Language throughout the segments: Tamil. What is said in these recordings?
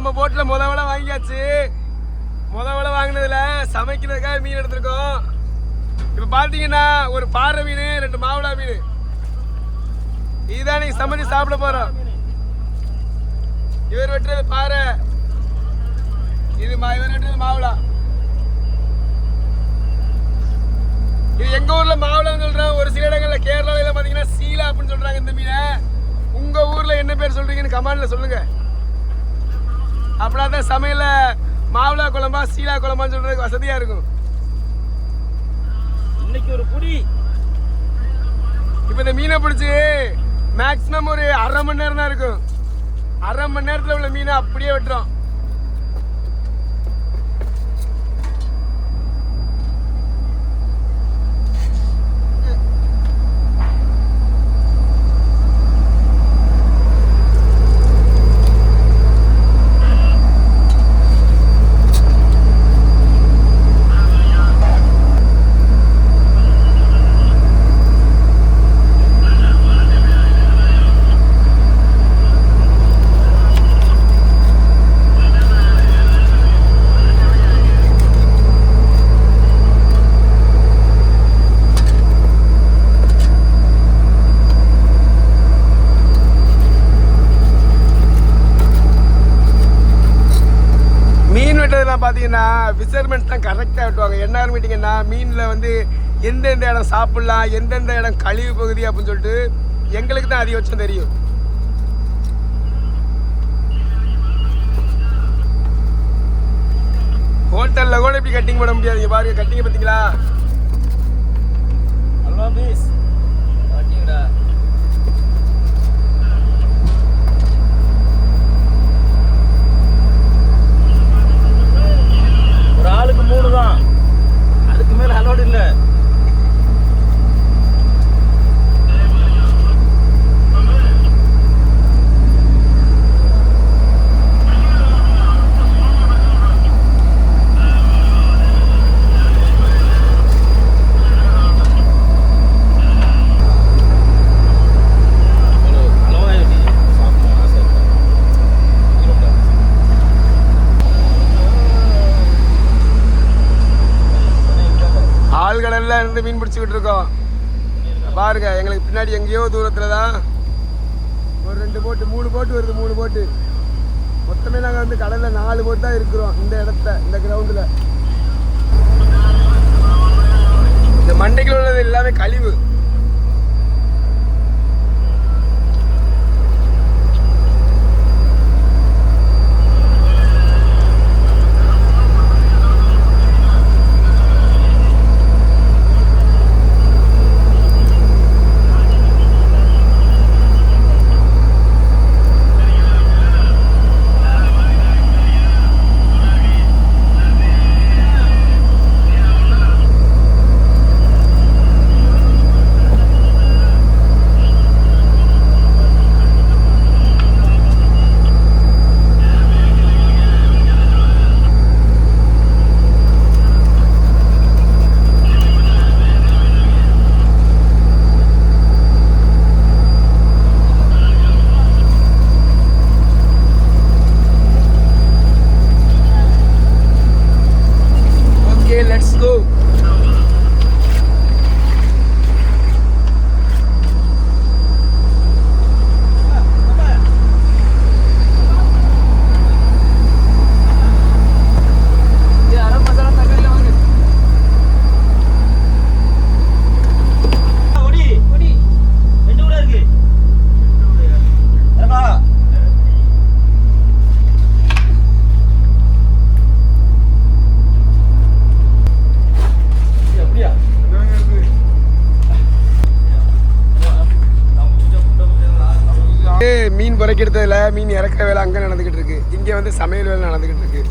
நம்ம போட்டில் முத விலை வாங்கியாச்சு. முத விலை வாங்கினதில் சமைக்கிறதுக்காக மீன் எடுத்திருக்கோம். இப்போ பார்த்தீங்கன்னா ஒரு பாறை மீன் ரெண்டு மாவளா மீன். இதுதான் நீங்கள் சமைச்சு சாப்பிட போகிறோம் இவர் வெட்டுறது பாறை. இது மா இவர் வெட்டுறது மாவளா. இது எங்கள் ஊரில் மாவளம்னு சொல்கிறேன் ஒரு சில இடங்களில் கேரளாவில் பார்த்தீங்கன்னா சீலா அப்படின்னு சொல்கிறாங்க இந்த மீனை. உங்கள் ஊரில் என்ன பேர் சொல்கிறீங்கன்னு கமாண்டில் சொல்லுங்கள் அப்படின்னா தான் சமையல்ல மாவுளா குழம்பா சீலா குழம்பான்னு சொல்றதுக்கு வசதியா இருக்கும். இன்னைக்கு ஒரு புடி. இப்போ இந்த மீனை பிடிச்சி மேக்ஸிமம் ஒரு அரை மணி நேரம் தான் இருக்கும். அரை மணி நேரத்தில் உள்ள மீனை அப்படியே வெட்டுறோம் மீன் வெட்டுறதுலாம் பார்த்தீங்கன்னா தான் கரெக்டாக வெட்டுவாங்க என்ன மீட்டிங்கன்னா மீனில் வந்து எந்தெந்த இடம் சாப்பிட்லாம் எந்தெந்த இடம் கழிவு பகுதி அப்படின்னு சொல்லிட்டு எங்களுக்கு தான் அதிகபட்சம் தெரியும். ஹோட்டலில் கூட இப்படி கட்டிங் போட முடியாது இங்க பாருங்க கட்டிங்க பார்த்தீங்களா அல்வா பீஸ். பாத்தீங்களா ஒரு ஆளுக்கு மூணு தான் அதுக்கு மேல அலோடு இல்ல அளவா எப்படி சாப்பிடணும் ஆசை இருக்கா ஆள்களெல்லாம் இருக்கோம் பாருங்க எங்களுக்கு பின்னாடி எங்கேயோ தூரத்தில் தான் ஒரு ரெண்டு போட்டு மூணு போட்டு வருது மூணு போட்டு. மொத்தமே நாங்கள் வந்து கடலில் நாலு போட்டு தான் இருக்கிறோம் இந்த இடத்த இந்த கிரவுண்டில் இந்த மண்டைக்குள்ள உள்ளது எல்லாமே கழிவு ஓகே லெட்ஸ் கோ ஒடி ஒடி ரெண்டு கூட இருக்கு ஏப்பா அப்படியா ஏய், மீன் புறைக்கிறதுல மீன் இறக்குற வேலை அங்கே நடந்துக்கிட்டு இருக்கு. இங்கே வந்து சமையல் வேலை நடந்துக்கிட்டு இருக்கு.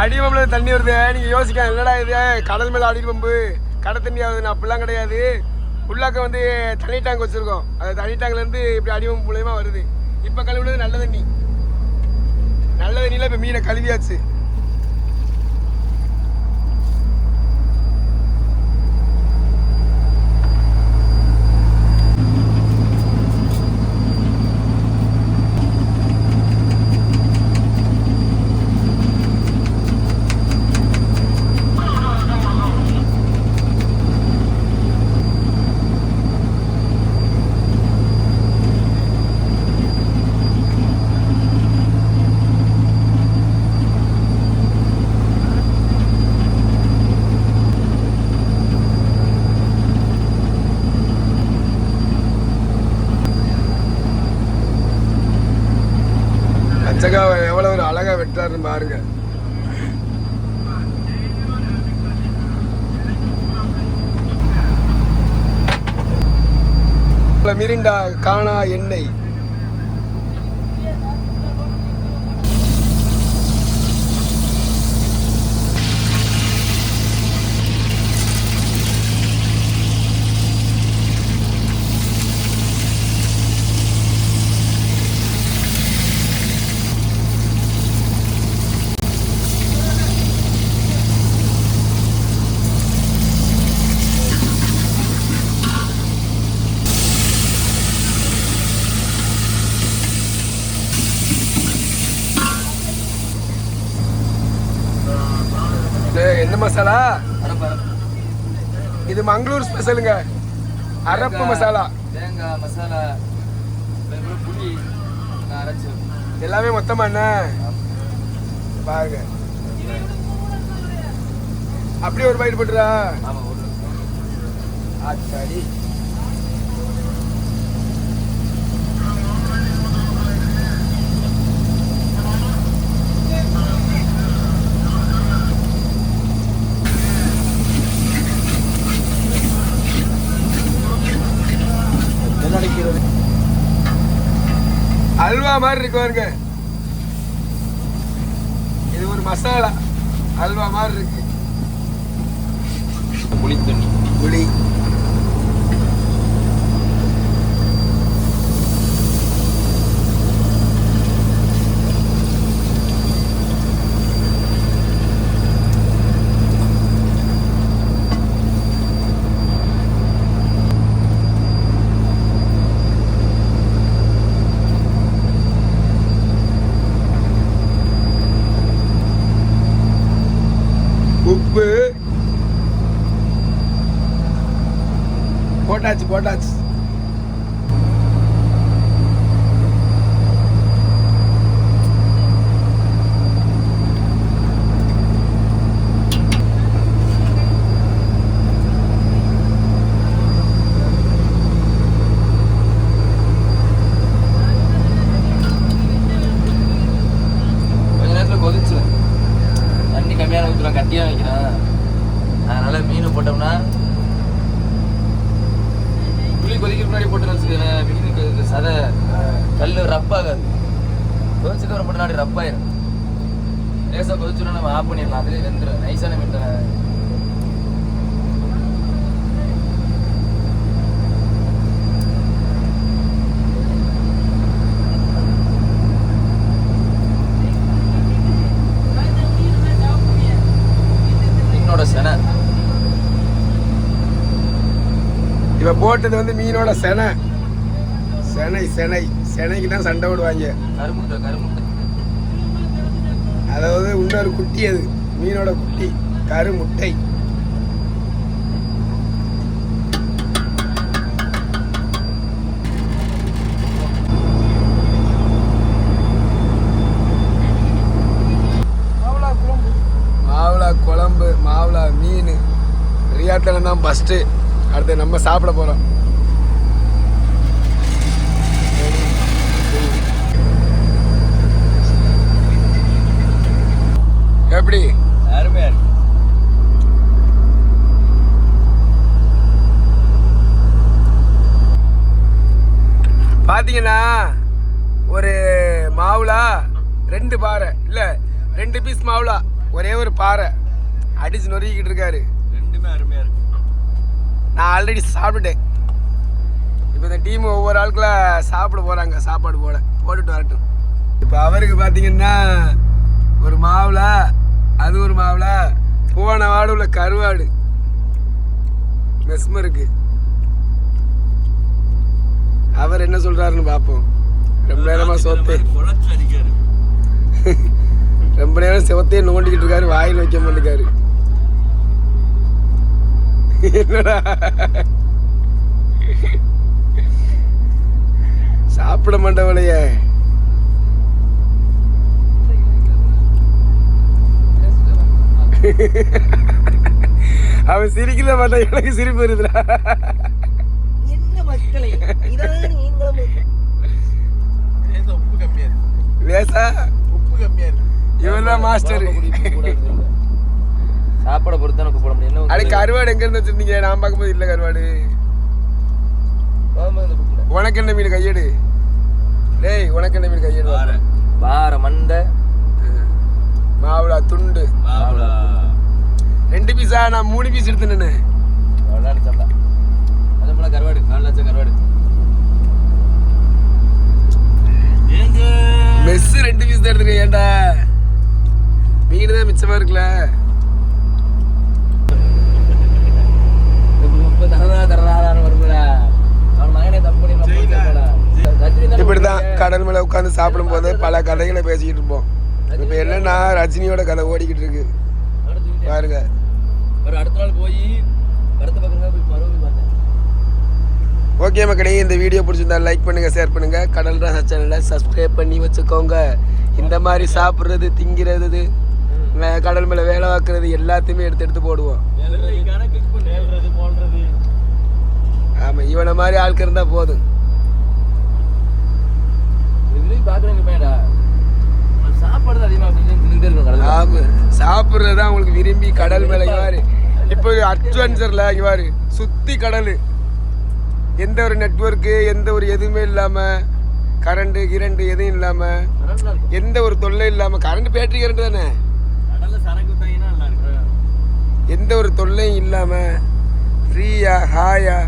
அடி தண்ணி வருது. நீங்கள் யோசிக்க என்னடா இது? கடல் மேலே அடி பம்பு. கடை தண்ணி ஆகுதுன்னு அப்படிலாம் கிடையாது. உள்ளாக்க வந்து தனி டேங்க் வச்சுருக்கோம். அது தனி டேங்க்லேருந்து இப்படி அடி பம்பு மூலயமா வருது. இப்போ கழுவுனது நல்ல தண்ணி. நல்ல தண்ணியில் இப்போ மீனை கழுவியாச்சு. அச்சகா எவ்வளோ ஒரு அழகா வெட்டுறாருன்னு பாருங்க. மிரிண்டா காணா எண்ணெய் டேய், என்ன மசாலா? இது மங்களூர் ஸ்பெஷலுங்க. அரப்பு மசாலா. தேங்காய் மசாலா புளி எல்லாமே மொத்தமா என்ன? பாருங்க. அப்படியே ஒரு பயிர் போட்டுறா. ஆமாம் ஒரு ஆச்சாடி என்ன அடிக்கிறது அல்வா மாதிரி இருக்கு பாருங்க. இது ஒரு மசாலா அல்வா மாதிரி இருக்கு புளி தண்ணி புளி உப்பு போட்டாச்சு போட்டாச்சு கொதிச்சோன்னா நம்ம ஆஃப் பண்ணிடலாம். அதுலேயே வெந்துடும் நைஸான மீன் தானே மீனோட செனை. இவ போட்டது வந்து மீனோட செனை. செனை செனை. செனைக்கு தான் சண்டை விடுவாங்க கருமுட்டை கருமுட்டை அதாவது இன்னொரு குட்டி அது மீனோட குட்டி கரு முட்டை. மாவுளா குழம்பு. மாவுளா மீன். ரியாட்டில் தான் ஃபஸ்ட்டு அடுத்து நம்ம சாப்பிட போகிறோம் எப்படி? அருமையா இருக்கு. பார்த்தீங்கன்னா ஒரு மாவுளா ரெண்டு பாறை. இல்லை ரெண்டு பீஸ் மாவுளா ஒரே ஒரு பாறை. அடிச்சு நொறுக்கிட்டு இருக்காரு. ரெண்டுமே அருமையா இருக்கு. நான் ஆல்ரெடி சாப்பிட்டுட்டேன். இப்போ இந்த டீம் ஒவ்வொரு ஆளுக்குள்ள சாப்பிட போகிறாங்க சாப்பாடு போட போட்டுட்டு வரட்டும். இப்போ அவருக்கு பார்த்தீங்கன்னா ஒரு மாவுளா அது ஒரு மாவுளா? போன வாடு உள்ள கருவாடு. மெஸ்மருக்கு அவர் என்ன சொல்றாருன்னு பார்ப்போம் ரொம்ப நேரமா சோத்தே. ரொம்ப நேரம் சிவத்தையே நோண்டிக்கிட்டு இருக்காரு வாயில் வைக்க மாட்டேங்காரு. என்னடா? சாப்பிட மாட்டவளையே. அவன் சிரிக்கல மாட்டான் எனக்கு சிரிப்பு வருதுடா. என்ன மக்களை? இதான் நீங்களும். லேசா உப்பு கம்மியா இருக்கு. லேசா? உப்பு கம்மியா இருக்கு. இவன் தான் மாஸ்டர் சாப்பாட பொறுத்து தான் கூப்பிட முடியும் என்ன அடே ஒரு- கருவாடு எங்க இருந்து வச்சிருந்தீங்க? நான் பார்க்கும்போது இல்ல கருவாடு. உனக்கு என்ன மீன் கையெடு? டேய் உனக்கு என்ன மீன் கையெடு? பாறை மண்டை. மாவுளா துண்டு. பாவலா ரெண்டு பீஸா நான் மூணு பீஸ் எடுத்துனேன்னு விளையாடி சாப்பிடலாம் அதே போல கருவாடு நாலு லட்சம் கருவாடு. மெஸ் ரெண்டு பீஸ் தான் எடுத்துருக்கேன் ஏன்டா? மீன் தான் மிச்சமா இருக்குல்ல. இப்படிதான்? கடல் மேல உட்காந்து சாப்பிடும் போது பல கதைகளை பேசிக்கிட்டு இருப்போம். இப்ப என்னன்னா ரஜினியோட கதை ஓடிக்கிட்டு இருக்கு. பாருங்க. ஒரு அடுத்த நாள் போய் மறுபடியும் பார்த்தேன். ஓகே மக்களே இந்த வீடியோ பிடிச்சிருந்தா லைக் பண்ணுங்க ஷேர் பண்ணுங்க. கடல் ராசா சேனலை சப்ஸ்கிரைப் பண்ணி வச்சுக்கோங்க. இந்த மாதிரி சாப்பிட்றது திங்கிறது கடல் மேல வேலை பார்க்கறது எல்லாத்தையுமே எடுத்து எடுத்து போடுவோம். கணக்கு நேல்றது போல்றது ஆமா இவனை மாதிரி ஆட்கள் இருந்தா போதும். பையன்டா. உனக்கு சாப்பாடு அதிகமாக சாப்பிட்றது தான் உங்களுக்கு விரும்பி கடல் மேல இவாரு இப்போ அட்வென்ச்சர்ல இவாரு சுத்தி கடல். எந்த ஒரு நெட்வொர்க்கு எந்த ஒரு எதுவுமே இல்லாம கரண்ட் கிரண்ட் எதுவும் இல்லாம நல்லா இருக்கும் எந்த ஒரு தொல்லை இல்லாம கரண்ட் பேட்டரி கரண்ட் தானே? எந்த ஒரு தொல்லையும் இல்லாம ஃப்ரீயா ஹாயா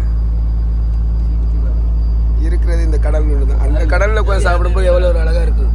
இருக்கிறது இந்த கடல் தான் அந்த கடல்ல உட்காந்து சாப்பிடும்போது எவ்வளோ ஒரு அழகா இருக்கும்.